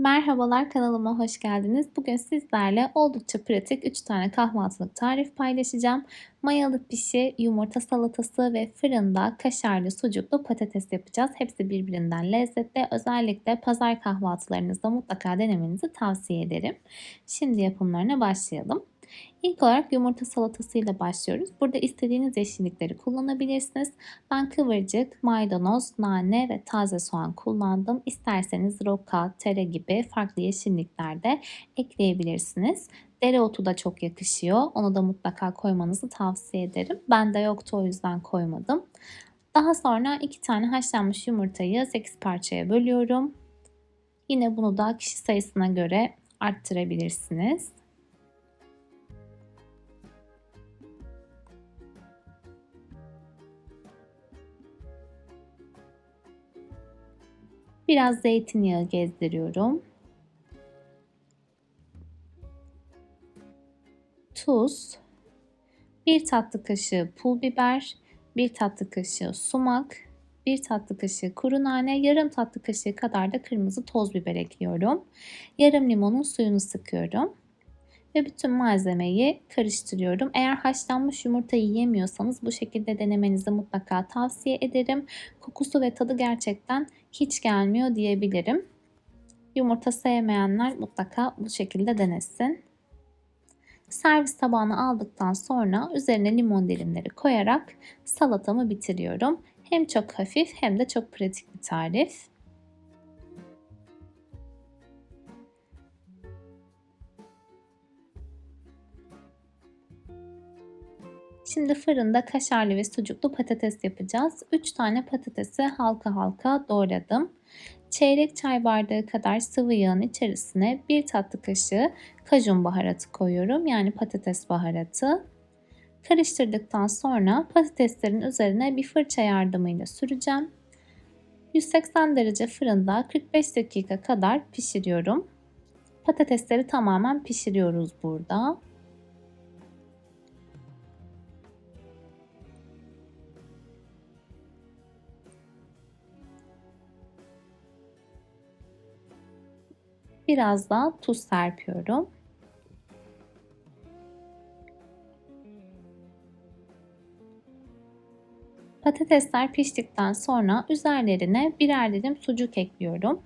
Merhabalar kanalıma hoş geldiniz. Bugün sizlerle oldukça pratik 3 tane kahvaltılık tarif paylaşacağım. Mayalı pişi, yumurta salatası ve fırında kaşarlı sucuklu patates yapacağız. Hepsi birbirinden lezzetli. Özellikle pazar kahvaltılarınızda mutlaka denemenizi tavsiye ederim. Şimdi yapımlarına başlayalım. İlk olarak yumurta salatasıyla başlıyoruz. Burada istediğiniz yeşillikleri kullanabilirsiniz. Ben kıvırcık, maydanoz, nane ve taze soğan kullandım. İsterseniz roka, tere gibi farklı yeşillikler de ekleyebilirsiniz. Dereotu da çok yakışıyor. Onu da mutlaka koymanızı tavsiye ederim. Ben de yoktu o yüzden koymadım. Daha sonra iki tane haşlanmış yumurtayı 8 parçaya bölüyorum. Yine bunu da kişi sayısına göre arttırabilirsiniz. Biraz zeytinyağı gezdiriyorum. Tuz, 1 tatlı kaşığı pul biber, 1 tatlı kaşığı sumak, 1 tatlı kaşığı kuru nane, yarım tatlı kaşığı kadar da kırmızı toz biber ekliyorum. Yarım limonun suyunu sıkıyorum ve bütün malzemeyi karıştırıyorum. Eğer haşlanmış yumurta yiyemiyorsanız bu şekilde denemenizi mutlaka tavsiye ederim. Kokusu ve tadı gerçekten hiç gelmiyor diyebilirim. Yumurta sevmeyenler mutlaka bu şekilde denesin. Servis tabağına aldıktan sonra üzerine limon dilimleri koyarak salatamı bitiriyorum. Hem çok hafif hem de çok pratik bir tarif. Şimdi fırında kaşarlı ve sucuklu patates yapacağız. 3 tane patatesi halka halka doğradım. Çeyrek çay bardağı kadar sıvı yağın içerisine 1 tatlı kaşığı kajun baharatı koyuyorum. Yani patates baharatı. Karıştırdıktan sonra patateslerin üzerine bir fırça yardımıyla süreceğim. 180 derece fırında 45 dakika kadar pişiriyorum. Patatesleri tamamen pişiriyoruz burada. Biraz da tuz serpiyorum. Patatesler piştikten sonra üzerlerine birer dilim sucuk ekliyorum.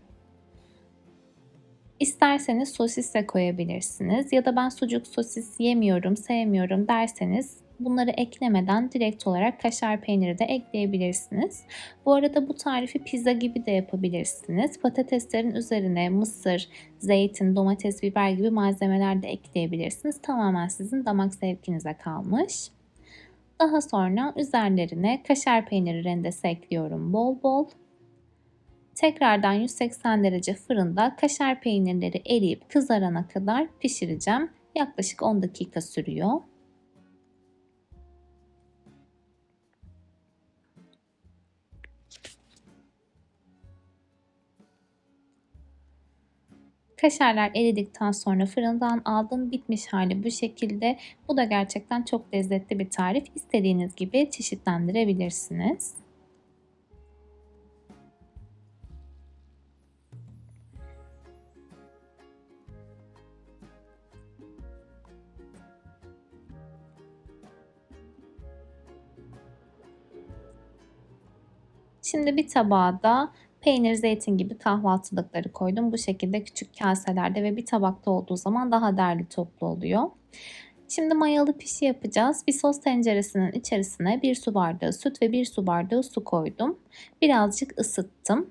İsterseniz sosis de koyabilirsiniz ya da ben sucuk sosis yemiyorum, sevmiyorum derseniz bunları eklemeden direkt olarak kaşar peyniri de ekleyebilirsiniz. Bu arada bu tarifi pizza gibi de yapabilirsiniz. Patateslerin üzerine mısır, zeytin, domates, biber gibi malzemeler de ekleyebilirsiniz. Tamamen sizin damak zevkinize kalmış. Daha sonra üzerlerine kaşar peyniri rendesi ekliyorum bol bol. Tekrardan 180 derece fırında kaşar peynirleri eriyip kızarana kadar pişireceğim. Yaklaşık 10 dakika sürüyor. Kaşarlar eridikten sonra fırından aldım. Bitmiş hali bu şekilde. Bu da gerçekten çok lezzetli bir tarif. İstediğiniz gibi çeşitlendirebilirsiniz. Şimdi bir tabağa da Peynir, zeytin gibi kahvaltılıkları koydum. Bu şekilde küçük kaselerde ve bir tabakta olduğu zaman daha derli toplu oluyor. Şimdi mayalı pişi yapacağız. Bir sos tenceresinin içerisine bir su bardağı süt ve bir su bardağı su koydum. Birazcık ısıttım.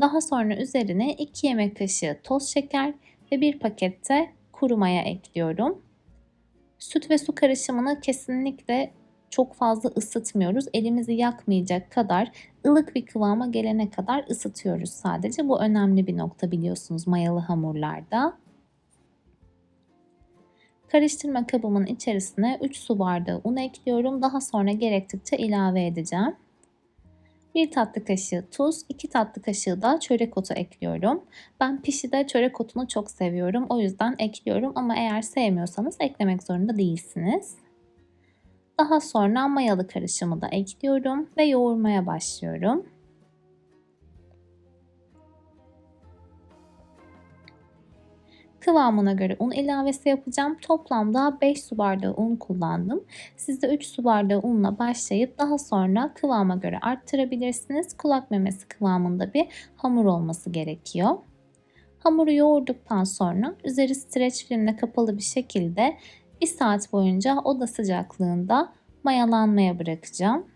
Daha sonra üzerine 2 yemek kaşığı toz şeker ve bir pakette kuru maya ekliyorum. Süt ve su karışımını kesinlikle çok fazla ısıtmıyoruz. Elimizi yakmayacak kadar ılık bir kıvama gelene kadar ısıtıyoruz sadece. Bu önemli bir nokta biliyorsunuz mayalı hamurlarda. Karıştırma kabımın içerisine 3 su bardağı un ekliyorum. Daha sonra gerektikçe ilave edeceğim. 1 tatlı kaşığı tuz, 2 tatlı kaşığı da çörek otu ekliyorum. Ben pişide çörek otunu çok seviyorum. O yüzden ekliyorum ama eğer sevmiyorsanız eklemek zorunda değilsiniz. Daha sonra mayalı karışımı da ekliyorum ve yoğurmaya başlıyorum. Kıvamına göre un ilavesi yapacağım. Toplamda 5 su bardağı un kullandım. Siz de 3 su bardağı unla başlayıp daha sonra kıvama göre arttırabilirsiniz. Kulak memesi kıvamında bir hamur olması gerekiyor. Hamuru yoğurduktan sonra üzeri streç filmle kapalı bir şekilde 1 saat boyunca oda sıcaklığında mayalanmaya bırakacağım.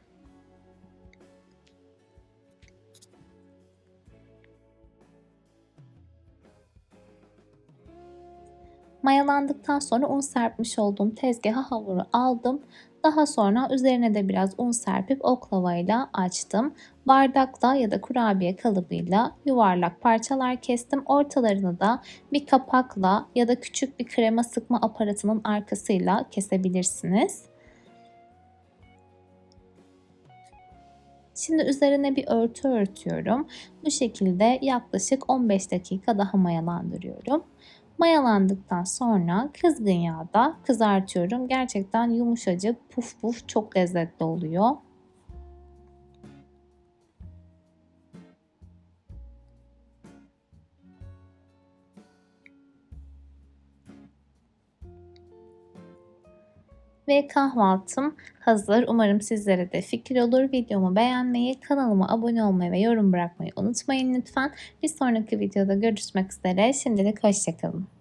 Mayalandıktan sonra un serpmiş olduğum tezgaha hamuru aldım. Daha sonra üzerine de biraz un serpip oklavayla açtım. Bardakla ya da kurabiye kalıbıyla yuvarlak parçalar kestim. Ortalarını da bir kapakla ya da küçük bir krema sıkma aparatının arkasıyla kesebilirsiniz. Şimdi üzerine bir örtü örtüyorum. Bu şekilde yaklaşık 15 dakika daha mayalandırıyorum. Mayalandıktan sonra kızgın yağda kızartıyorum. Gerçekten yumuşacık, puf puf çok lezzetli oluyor. Ve kahvaltım hazır. Umarım sizlere de fikir olur. Videomu beğenmeyi, kanalıma abone olmayı ve yorum bırakmayı unutmayın lütfen. Bir sonraki videoda görüşmek üzere. Şimdilik hoşçakalın.